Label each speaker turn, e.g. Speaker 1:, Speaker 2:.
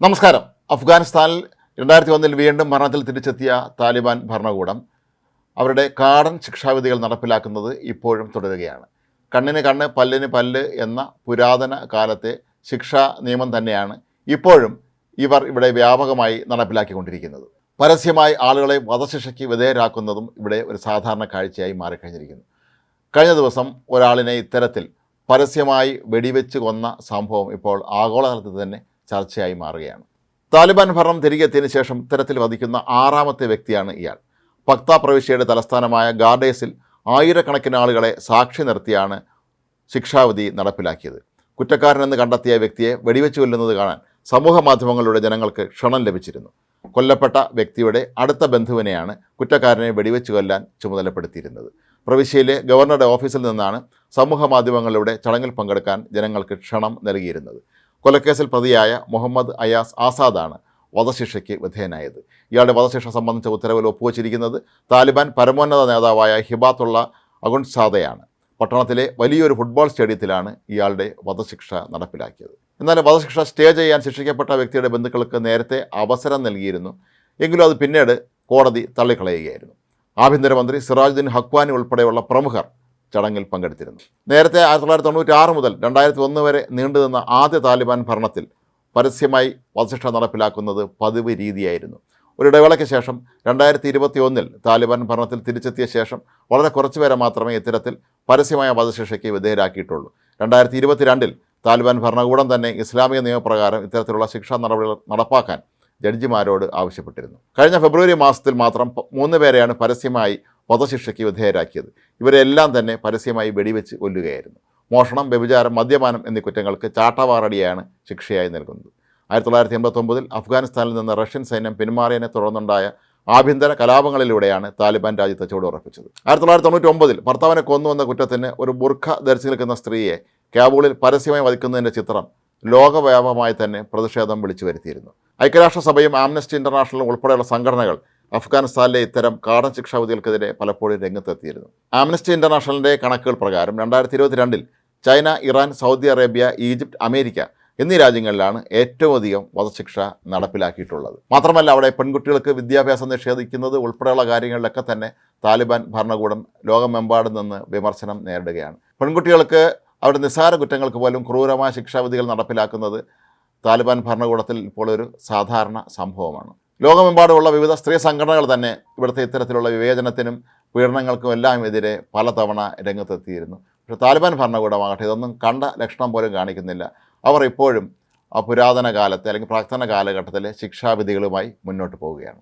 Speaker 1: നമസ്കാരം. അഫ്ഗാനിസ്ഥാനിൽ രണ്ടായിരത്തി ഒന്നിൽ വീണ്ടും ഭരണത്തിൽ തിരിച്ചെത്തിയ താലിബാൻ ഭരണകൂടം അവരുടെ കാടൻ ശിക്ഷാവിധികൾ നടപ്പിലാക്കുന്നത് ഇപ്പോഴും തുടരുകയാണ്. കണ്ണിന് കണ്ണ് പല്ലിന് പല്ല് എന്ന പുരാതന കാലത്തെ ശിക്ഷാ നിയമം തന്നെയാണ് ഇപ്പോഴും ഇവർ ഇവിടെ വ്യാപകമായി നടപ്പിലാക്കിക്കൊണ്ടിരിക്കുന്നത്. പരസ്യമായി ആളുകളെ വധശിക്ഷയ്ക്ക് വിധേയരാക്കുന്നതും ഇവിടെ ഒരു സാധാരണ കാഴ്ചയായി മാറിക്കഴിഞ്ഞിരിക്കുന്നു. കഴിഞ്ഞ ദിവസം ഒരാളിനെ ഇത്തരത്തിൽ പരസ്യമായി വെടിവെച്ച് കൊന്ന സംഭവം ഇപ്പോൾ ആഗോളതലത്തിൽ തന്നെ ചർച്ചയായി മാറുകയാണ്. താലിബാൻ ഭരണം തിരികെ എത്തിയതിനു ശേഷം ഇത്തരത്തിൽ വധിക്കുന്ന ആറാമത്തെ വ്യക്തിയാണ് ഇയാൾ. പക്ത പ്രവിശ്യയുടെ തലസ്ഥാനമായ ഗാർഡേസിൽ ആയിരക്കണക്കിന് ആളുകളെ സാക്ഷി നിർത്തിയാണ് ശിക്ഷാവിധി നടപ്പിലാക്കിയത്. കുറ്റക്കാരനെന്ന് കണ്ടെത്തിയ വ്യക്തിയെ വെടിവെച്ച് കൊല്ലുന്നത് കാണാൻ സമൂഹ മാധ്യമങ്ങളിലൂടെ ജനങ്ങൾക്ക് ക്ഷണം ലഭിച്ചിരുന്നു. കൊല്ലപ്പെട്ട വ്യക്തിയുടെ അടുത്ത ബന്ധുവിനെയാണ് കുറ്റക്കാരനെ വെടിവെച്ച് കൊല്ലാൻ ചുമതലപ്പെടുത്തിയിരുന്നത്. പ്രവിശ്യയിലെ ഗവർണറുടെ ഓഫീസിൽ നിന്നാണ് സമൂഹ മാധ്യമങ്ങളിലൂടെ ചടങ്ങിൽ പങ്കെടുക്കാൻ ജനങ്ങൾക്ക് ക്ഷണം നൽകിയിരുന്നത്. കൊലക്കേസിൽ പ്രതിയായ മുഹമ്മദ് അയാസ് ആസാദാണ് വധശിക്ഷയ്ക്ക് വിധേയനായത്. ഇയാളുടെ വധശിക്ഷ സംബന്ധിച്ച ഉത്തരവിൽ ഒപ്പുവച്ചിരിക്കുന്നത് താലിബാൻ പരമോന്നത നേതാവായ ഹിബാത്തുള്ള അഗുൺസാദയാണ് പട്ടണത്തിലെ വലിയൊരു ഫുട്ബോൾ സ്റ്റേഡിയത്തിലാണ് ഇയാളുടെ വധശിക്ഷ നടപ്പിലാക്കിയത്. എന്നാൽ വധശിക്ഷ സ്റ്റേ ചെയ്യാൻ ശിക്ഷിക്കപ്പെട്ട വ്യക്തിയുടെ ബന്ധുക്കൾക്ക് നേരത്തെ അവസരം നൽകിയിരുന്നു. എങ്കിലും അത് പിന്നീട് കോടതി തള്ളിക്കളയുകയായിരുന്നു. ആഭ്യന്തരമന്ത്രി സിറാജുദ്ദീൻ ഹക്വാനി ഉൾപ്പെടെയുള്ള പ്രമുഖർ ചടങ്ങിൽ പങ്കെടുത്തിരുന്നു. നേരത്തെ ആയിരത്തി തൊള്ളായിരത്തി തൊണ്ണൂറ്റി ആറ് മുതൽ രണ്ടായിരത്തി ഒന്ന് വരെ നീണ്ടുനിന്ന ആദ്യ താലിബാൻ ഭരണത്തിൽ പരസ്യമായി വധശിക്ഷ നടപ്പിലാക്കുന്നത് പതിവ് രീതിയായിരുന്നു. ഒരു ഇടവേളയ്ക്ക് ശേഷം രണ്ടായിരത്തി ഇരുപത്തി ഒന്നിൽ താലിബാൻ ഭരണത്തിൽ തിരിച്ചെത്തിയ ശേഷം വളരെ കുറച്ച് പേരെ മാത്രമേ ഇത്തരത്തിൽ പരസ്യമായ വധശിക്ഷയ്ക്ക് വിധേയരാക്കിയിട്ടുള്ളൂ. രണ്ടായിരത്തി ഇരുപത്തിരണ്ടിൽ താലിബാൻ ഭരണകൂടം തന്നെ ഇസ്ലാമിക നിയമപ്രകാരം ഇത്തരത്തിലുള്ള ശിക്ഷാ നടപടികൾ നടപ്പാക്കാൻ ജഡ്ജിമാരോട് ആവശ്യപ്പെട്ടിരുന്നു. കഴിഞ്ഞ ഫെബ്രുവരി മാസത്തിൽ മാത്രം മൂന്ന് പേരെയാണ് പരസ്യമായി വധശിക്ഷയ്ക്ക് വിധേയരാക്കിയത്. ഇവരെല്ലാം തന്നെ പരസ്യമായി വെടിവെച്ച് കൊല്ലുകയായിരുന്നു. മോഷണം വ്യഭിചാരം മദ്യപാനം എന്നീ കുറ്റങ്ങൾക്ക് ചാട്ടവാറടിയാണ് ശിക്ഷയായി നൽകുന്നത്. ആയിരത്തി തൊള്ളായിരത്തി എൺപത്തൊമ്പതിൽ അഫ്ഗാനിസ്ഥാനിൽ നിന്ന് റഷ്യൻ സൈന്യം പിന്മാറിയതിനെ തുടർന്നുണ്ടായ ആഭ്യന്തര കലാപങ്ങളിലൂടെയാണ് താലിബാൻ രാജ്യത്തെ ചുവടുറപ്പിച്ചത്. ആയിരത്തി തൊള്ളായിരത്തി തൊണ്ണൂറ്റി ഒമ്പതിൽ ഭർത്താവിനെ കൊന്നുവന്ന കുറ്റത്തിന് ഒരു ബുർഖ ധരിച്ചു നിൽക്കുന്ന സ്ത്രീയെ കാബൂളിൽ പരസ്യമായി വധിക്കുന്നതിന്റെ ചിത്രം ലോകവ്യാപകമായി തന്നെ പ്രതിഷേധം വിളിച്ചു വരുത്തിയിരുന്നു ഐക്യരാഷ്ട്രസഭയും ആംനസ്റ്റി ഇന്റർനാഷണലും ഉൾപ്പെടെയുള്ള സംഘടനകൾ അഫ്ഗാനിസ്ഥാനിലെ ഇത്തരം കാടൻ ശിക്ഷാവിധികൾക്കെതിരെ പലപ്പോഴും രംഗത്തെത്തിയിരുന്നു. ആംനസ്റ്റി ഇന്റർനാഷണലിന്റെ കണക്കുകൾ പ്രകാരം രണ്ടായിരത്തി ഇരുപത്തിരണ്ടിൽ China Iran Saudi Arabia Egypt America എന്നീ രാജ്യങ്ങളിലാണ് ഏറ്റവും അധികം വധശിക്ഷ നടപ്പിലാക്കിയിട്ടുള്ളത്. മാത്രമല്ല അവിടെ പെൺകുട്ടികൾക്ക് വിദ്യാഭ്യാസം നിഷേധിക്കുന്നത് ഉൾപ്പെടെയുള്ള കാര്യങ്ങളിലൊക്കെ തന്നെ താലിബാൻ ഭരണകൂടം ലോകമെമ്പാടും നിന്ന് വിമർശനം നേരിടുകയാണ്. പെൺകുട്ടികൾക്ക് അവരുടെ നിസ്സാര കുറ്റങ്ങൾക്ക് പോലും ക്രൂരമായ ശിക്ഷാവിധികൾ നടപ്പിലാക്കുന്നത് താലിബാൻ ഭരണകൂടത്തിൽ ഇപ്പോൾ ഒരു സാധാരണ സംഭവമാണ്. ലോകമെമ്പാടുമുള്ള വിവിധ സ്ത്രീ സംഘടനകൾ തന്നെ ഇവിടുത്തെ ഇത്തരത്തിലുള്ള വിവേചനത്തിനും പീഡനങ്ങൾക്കും എല്ലാം എതിരെ പലതവണ രംഗത്തെത്തിയിരുന്നു. പക്ഷേ താലിബാൻ ഭരണകൂടമാകട്ടെ ഇതൊന്നും കണ്ട ലക്ഷണം പോലും കാണിക്കുന്നില്ല. അവർ ഇപ്പോഴും ആ പുരാതന കാലത്തെ അല്ലെങ്കിൽ പ്രാക്തന കാലഘട്ടത്തിലെ ശിക്ഷാവിധികളുമായി മുന്നോട്ട് പോവുകയാണ്.